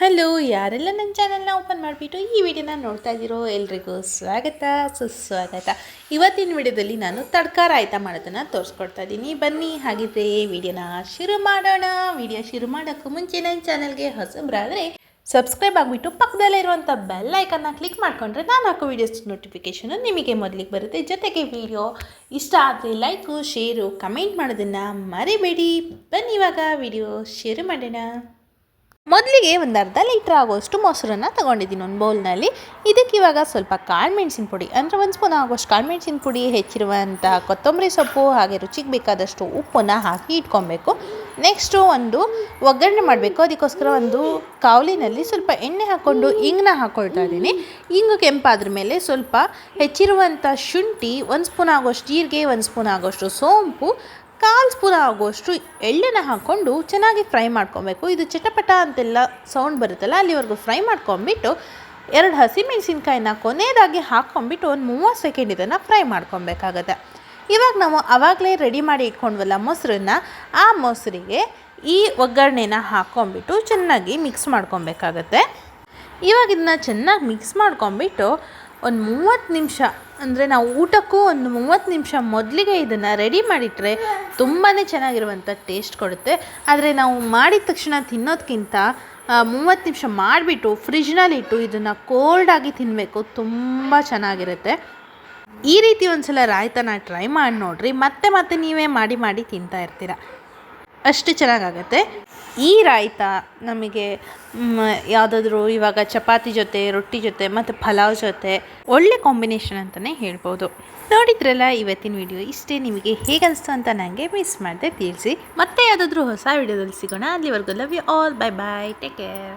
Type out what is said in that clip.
Hello, ಯಾರೆಲ್ಲ ನನ್ನ ಚಾನಲ್ನ ಓಪನ್ ಮಾಡಿಬಿಟ್ಟು ಈ ವಿಡಿಯೋನ ನೋಡ್ತಾ ಇದ್ದೀರೋ ಎಲ್ರಿಗೂ ಸ್ವಾಗತ, ಸುಸ್ವಾಗತ. ಇವತ್ತಿನ ವಿಡಿಯೋದಲ್ಲಿ ನಾನು ತಡ್ಕಾರ ರಾಯ್ತ ಮಾಡೋದನ್ನು ತೋರಿಸ್ಕೊಡ್ತಾ ಇದ್ದೀನಿ. ಬನ್ನಿ, ಹಾಗಿದ್ರೆ ವಿಡಿಯೋನ ಶುರು ಮಾಡೋಣ. ವಿಡಿಯೋ ಶುರು ಮಾಡೋಕ್ಕೂ ಮುಂಚೆ ನನ್ನ ಚಾನಲ್ಗೆ ಹೊಸಬ್ರಾದರೆ ಸಬ್ಸ್ಕ್ರೈಬ್ ಆಗಿಬಿಟ್ಟು ಪಕ್ಕದಲ್ಲೇ ಇರುವಂಥ ಬೆಲ್ ಐಕನ್ನ ಕ್ಲಿಕ್ ಮಾಡಿಕೊಂಡ್ರೆ ನಾನು ಹಾಕೋ ವೀಡಿಯೋಸ್ ನೋಟಿಫಿಕೇಷನು ನಿಮಗೆ ಮೊದಲಿಗೆ ಬರುತ್ತೆ. ಜೊತೆಗೆ ವಿಡಿಯೋ ಇಷ್ಟ ಆದರೆ ಲೈಕು ಶೇರು ಕಮೆಂಟ್ ಮಾಡೋದನ್ನು ಮರಿಬೇಡಿ. ಬನ್ನಿ, ಇವಾಗ ವಿಡಿಯೋ ಶೇರು ಮಾಡೋಣ. ಮೊದಲಿಗೆ ಒಂದು ಅರ್ಧ ಲೀಟ್ರ್ ಆಗೋಷ್ಟು ಮೊಸರನ್ನು ತಗೊಂಡಿದ್ದೀನಿ ಒಂದು ಬೌಲ್ನಲ್ಲಿ. ಇದಕ್ಕೆ ಇವಾಗ ಸ್ವಲ್ಪ ಕಾಳು ಮೆಣಸಿನ ಪುಡಿ, ಅಂದರೆ ಒಂದು ಸ್ಪೂನ್ ಆಗೋಷ್ಟು ಕಾಳು ಮೆಣಸಿನ ಪುಡಿ ಹೆಚ್ಚಿರುವಂಥ ಕೊತ್ತಂಬರಿ ಸೊಪ್ಪು, ಹಾಗೆ ರುಚಿಗೆ ಬೇಕಾದಷ್ಟು ಉಪ್ಪನ್ನು ಹಾಕಿ ಇಟ್ಕೊಬೇಕು. ನೆಕ್ಸ್ಟು ಒಂದು ಒಗ್ಗರಣೆ ಮಾಡಬೇಕು. ಅದಕ್ಕೋಸ್ಕರ ಒಂದು ಕಾವಲಿನಲ್ಲಿ ಸ್ವಲ್ಪ ಎಣ್ಣೆ ಹಾಕ್ಕೊಂಡು ಇಂಗನ್ನ ಹಾಕ್ಕೊಳ್ತಾ ಇದ್ದೀನಿ. ಇಂಗು ಕೆಂಪಾದ್ರ ಮೇಲೆ ಸ್ವಲ್ಪ ಹೆಚ್ಚಿರುವಂಥ ಶುಂಠಿ, ಒಂದು ಸ್ಪೂನ್ ಆಗೋಷ್ಟು ಜೀರಿಗೆ, ಒಂದು ಸ್ಪೂನ್ ಆಗೋಷ್ಟು ಸೋಂಪು ಕಾಲು ಸ್ಪೂನ್ ಆಗುವಷ್ಟು ಎಳ್ಳನ್ನು ಹಾಕ್ಕೊಂಡು ಚೆನ್ನಾಗಿ ಫ್ರೈ ಮಾಡ್ಕೊಬೇಕು. ಇದು ಚಟಪಟ ಅಂತೆಲ್ಲ ಸೌಂಡ್ ಬರುತ್ತಲ್ಲ, ಅಲ್ಲಿವರೆಗೂ ಫ್ರೈ ಮಾಡ್ಕೊಂಬಿಟ್ಟು ಎರಡು ಹಸಿ ಮೆಣಸಿನ್ಕಾಯಿನ ಕೊನೆಯದಾಗಿ ಹಾಕ್ಕೊಂಬಿಟ್ಟು ಒಂದು ಮೂವತ್ತು ಸೆಕೆಂಡ್ ಇದನ್ನು ಫ್ರೈ ಮಾಡ್ಕೊಬೇಕಾಗತ್ತೆ. ಇವಾಗ ನಾವು ಆವಾಗಲೇ ರೆಡಿ ಮಾಡಿ ಇಟ್ಕೊಂಡ್ವಲ್ಲ ಮೊಸರನ್ನ, ಆ ಮೊಸರಿಗೆ ಈ ಒಗ್ಗರಣೆನ ಹಾಕ್ಕೊಂಬಿಟ್ಟು ಚೆನ್ನಾಗಿ ಮಿಕ್ಸ್ ಮಾಡ್ಕೊಬೇಕಾಗತ್ತೆ. ಇವಾಗ ಇದನ್ನ ಚೆನ್ನಾಗಿ ಮಿಕ್ಸ್ ಮಾಡ್ಕೊಂಬಿಟ್ಟು ಒಂದು ಮೂವತ್ತು ನಿಮಿಷ ಅಂದರೆ ನಾವು ಊಟಕ್ಕೂ ಒಂದು ಮೂವತ್ತು ನಿಮಿಷ ಮೊದಲಿಗೆ ಇದನ್ನು ರೆಡಿ ಮಾಡಿಟ್ರೆ ತುಂಬಾ ಚೆನ್ನಾಗಿರುವಂಥ ಟೇಸ್ಟ್ ಕೊಡುತ್ತೆ. ಆದರೆ ನಾವು ಮಾಡಿದ ತಕ್ಷಣ ತಿನ್ನೋದಕ್ಕಿಂತ ಮೂವತ್ತು ನಿಮಿಷ ಮಾಡಿಬಿಟ್ಟು ಫ್ರಿಜ್ನಲ್ಲಿಟ್ಟು ಇದನ್ನು ಕೋಲ್ಡಾಗಿ ತಿನ್ನಬೇಕು ತುಂಬ ಚೆನ್ನಾಗಿರುತ್ತೆ. ಈ ರೀತಿ ಒಂದು ಸಲ ರಾಯ್ತನ ಟ್ರೈ ಮಾಡಿ ನೋಡಿರಿ. ಮತ್ತೆ ಮತ್ತೆ ನೀವೇ ಮಾಡಿ ಮಾಡಿ ತಿಂತಾ ಇರ್ತೀರ. ಅಷ್ಟು ಚೆನ್ನಾಗಾಗತ್ತೆ. ಈ ರಾಯ್ತ ನಮಗೆ ಯಾವುದಾದ್ರೂ ಇವಾಗ ಚಪಾತಿ ಜೊತೆ, ರೊಟ್ಟಿ ಜೊತೆ ಮತ್ತು ಪಲಾವ್ ಜೊತೆ ಒಳ್ಳೆ ಕಾಂಬಿನೇಷನ್ ಅಂತಲೇ ಹೇಳ್ಬೋದು. ನೋಡಿದ್ರಲ್ಲ ಇವತ್ತಿನ ವಿಡಿಯೋ ಇಷ್ಟೇ ನಿಮಗೆ ಹೇಗೆ ಅನಿಸ್ತು ಅಂತ ನನಗೆ ಮಿಸ್ ಮಾಡದೆ ತಿಳಿಸಿ. ಮತ್ತೆ ಯಾವುದಾದ್ರೂ ಹೊಸ ವಿಡಿಯೋದಲ್ಲಿ ಸಿಗೋಣ. ಅಲ್ಲಿವರೆಗೂ love you all bye bye take care